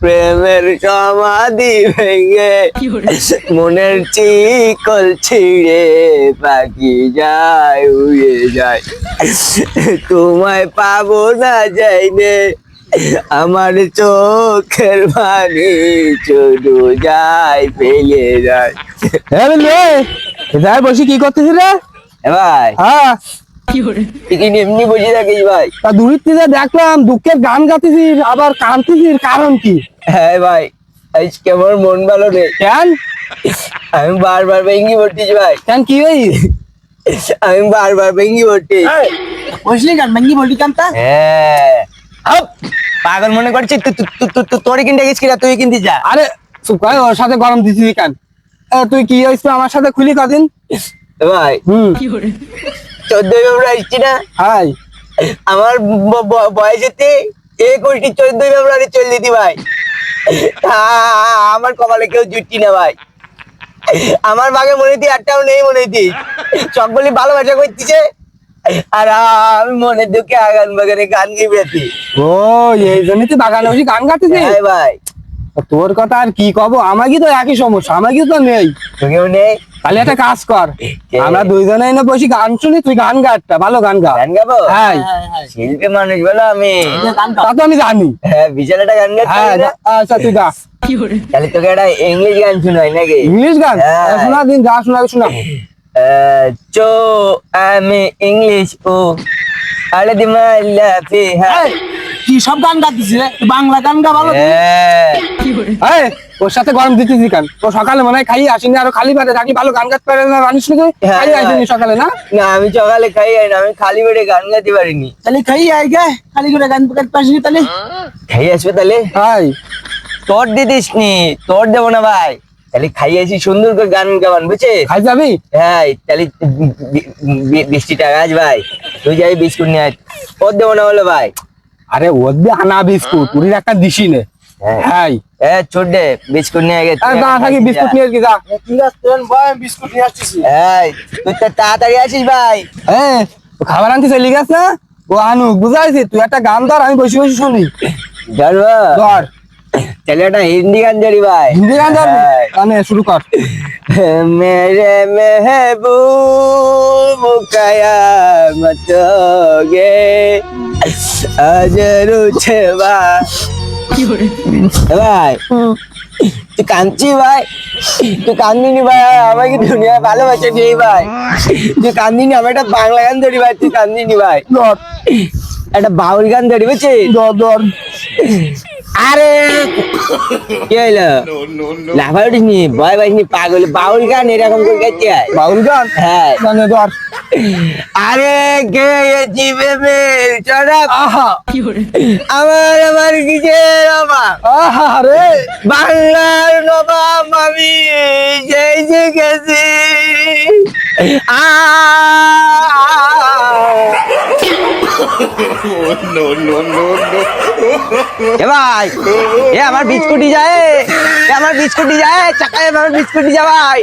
প্রেমের সমাধি ভেঙে মনের চিকল ছিঁড়ে পাখি যায় উড়ে যায়। তোমায় পাবো না যাইনে আমার চোখের পানি শুধু যায় ফেলে যায়। হ্যাঁ যাই বসি কি করতেছিস রে? ভাই। হ্যাঁ। এমনি বসে থাকিস ভাই। তা দূরের থেকে দেখলাম দুঃখের গান গাতেছিস আবার কাঁদতেছিস কারণ কি? হ্যাঁ ভাই আজ কেমন মন ভালো নেই। কেন? আমি বারবার ভেঙ্গি পড়তেছি ভাই। কেন কি হই আমি বারবার ভেঙ্গি পড়ছি বসলি গান ভেঙ্গি বলি কান্তা হ্যাঁ। পাগল মনে করছিস তুই তুই- তুই- তুই- তুই- তোরে কিনতে গেছিস কিনা তুই কিনতে যা। আরে করে ওর সাথে গরম দিছিস কেন? এ, তুই কি হয়েছিস আমার সাথে? খুলি কদিন। ভাই। হুম। চোদ্দ ফেব্রুয়ারি আসছি না? হাই। আমার বয়সেতে একুশটি চোদ্দই ফেব্রুয়ারি চল দিতি ভাই আমার কপালে কেউ জুটছি না ভাই। আমার বাগে মনে হইতি একটাও নেই মনে হইতি সকলে ভালোবাসা করতেছে। আর আমি মনে দুঃখে আগান বাগানে গান গিয়ে গিয়েছি ও এই জন্যই তুই বাগানে গান গাতেছিস হ্যাঁ ভাই। তোর কথা আর কি কব? আমাকে তো একই সমস্যা আমাকে তো নেই। তোকেও নেই। তাহলে একটা কাজ কর আমরা দুইজনে এনে বসে গান শুনি তুই গান গা একটা ভালো গান গা। গান গাবো? হ্যাঁ। শিল্পী মানুষ বলো আমি। তা তো আমি জানি। হ্যাঁ বিশাল একটা গান গাচ্ছি হ্যাঁ আচ্ছা তুই গা। তাহলে তোকে একটা ইংলিশ গান শোনাই নাকি? ইংলিশ গান? হ্যাঁ। শোনা দিন যা শোনা শোনা। চো আমি ইংলিশ ও আলে দিমাইলা ফি হ্যাঁ। কি সব গান গাতিস রে বাংলা গান গা ভালো হ্যাঁ। এই ওর সাথে গরম দিতেছি কেন? ও সকালে মনে হয় খাই আসিনি আরও খালি পারে রাখি ভালো গান গাতে পারে না রানিস নাকি? হ্যাঁ, খাই আসিনি সকালে না? না আমি সকালে খাই না আমি খালি পেটে গান গাইতে পারিনি। তাহলে খাই আই গে খালি করে গান গাতে পারিস তাহলে? খাই আসবে তাহলে? হাই। তোর দিদিস নি তোর দেবো না ভাই। তাহলে খাই আসি সুন্দর করে গান গাবান বুঝছে খাই যাবি? হ্যাঁ তাহলে বৃষ্টি টাকা আজ ভাই। তুই যাই বিস্কুট নিয়ে আয়। তোর দেবো না বলে ভাই। আরে ওর দিয়ে আনা বিস্কুট পুরীর একটা দিশি নে হ্যাঁ। হাই হ্যাঁ ছোট দে বিস্কুট নিয়ে গেছে আর না থাকি বিস্কুট নিয়ে কি যা ঠিক আছে তোর ভাই বিস্কুট নিয়ে আসছিস হ্যাঁ তুই তো তাড়াতাড়ি আসিস ভাই হ্যাঁ ও খাবার আনতে চলে গেছে না ও আনু বুঝাইছি তুই একটা গান ধর আমি বসে বসে শুনি ধরবো ধর তাহলে একটা হিন্দি গান ধরি ভাই হিন্দি গান ধর হ্যাঁ। গানে শুরু কর मेरे महबूब कयामत गे আজরু ভাই। তুই কাঁদছি ভাই? তুই কান্দিনি ভাই আমাকে দুনিয়া ভালোবাসে নেই ভাই? তুই কান্দিনি আমি একটা বাংলা গান ধরি ভাই তুই কান্দিনি ভাই। একটা বাউল গান ধরি বুঝছিস? আরে কি হইল? লাফা উঠিস নি ভয় পাইস নি পাগল। বাউল গান এরকম করে গেছে বাউল গান? হ্যাঁ। ধর। আরে গেয়েছি বেমের চড়া আহা আমার আমার কিসের অভাব আহা বাংলার নবাব আমি সেই যে গেছি ভাই এ আমার বিস্কুটি যায় এ আমার বিস্কুটি যায় চাকায় আমার বিস্কুটি যা ভাই